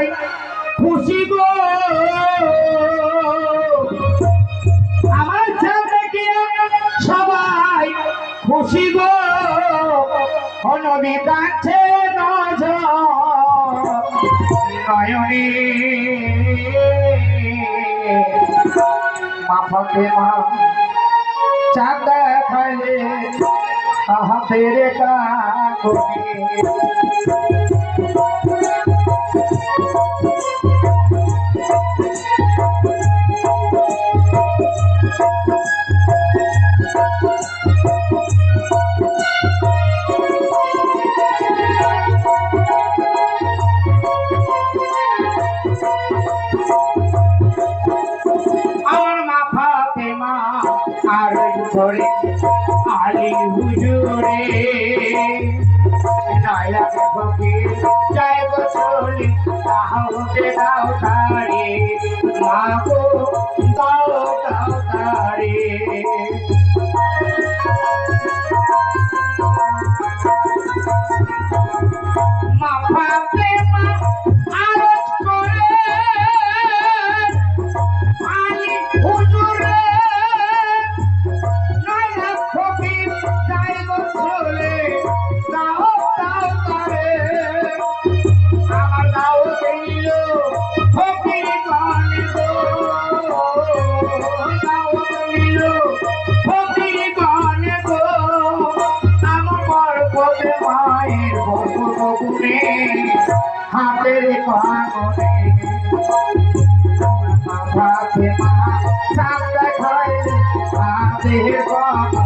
সবাই খুশি গো। আমার ছেলে গিয়ে সবাই খুশি গো। নদী কাছে নয়নে। মা চাঁদ খালে হাতের কাগজে আমার মা ফাতেমা আর ধরে আলী হুজুরে। নায়াক ফকির জয় বছরে তাহতে দাও তারে মা গো দাও দাও মা হাতের কাগজে মাথাতে মা সামনে খায় হাতে কাগজে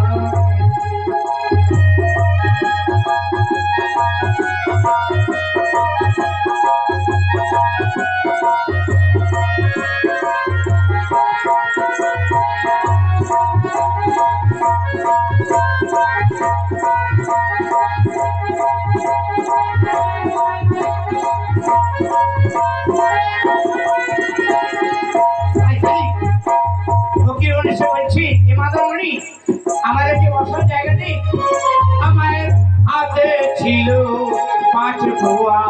ফকির উনিশে বলছি, এ মাদামণি আমাদের কি বসার জায়গা নেই আমার হাতে ছিল পাঁচ ভুয়া।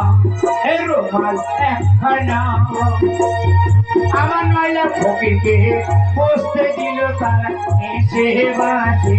রুমাল একখানা আমার নয়লা ফকিরকে বসতে দিল তারা এসে বাজে।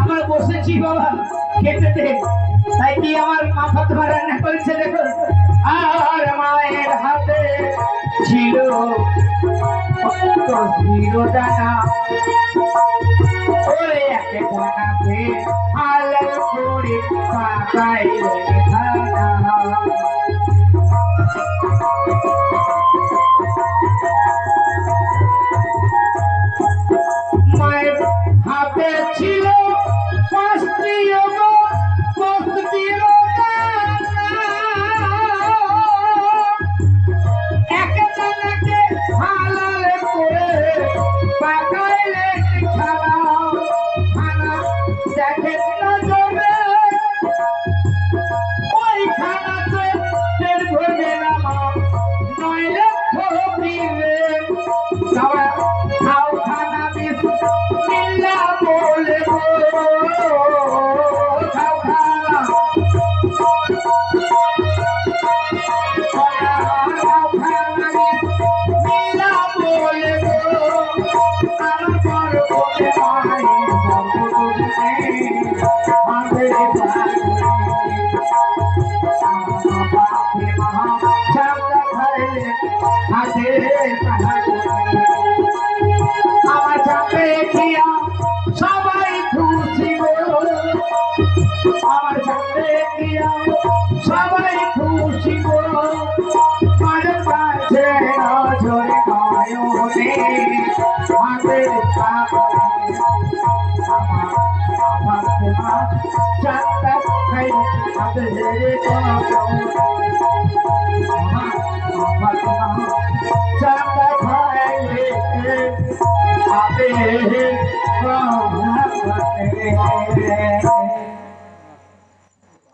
আমার বসেছি বাবা খেতে দে তাই কি আমার মাথা তোমার রান্না করেছে দেখো আর মায়ের হাতে ছিল ছিল দানা ওরে একে দানাতে হাল করে পাকাইলে ধানা মায়ের Bye. আমার দিয়া সবাই খুশি গো মাঝে কাছে নজরে নয়নে হাতের আমার আমার চাঁদটা খাই হাতের কাপড়ে আমার আমার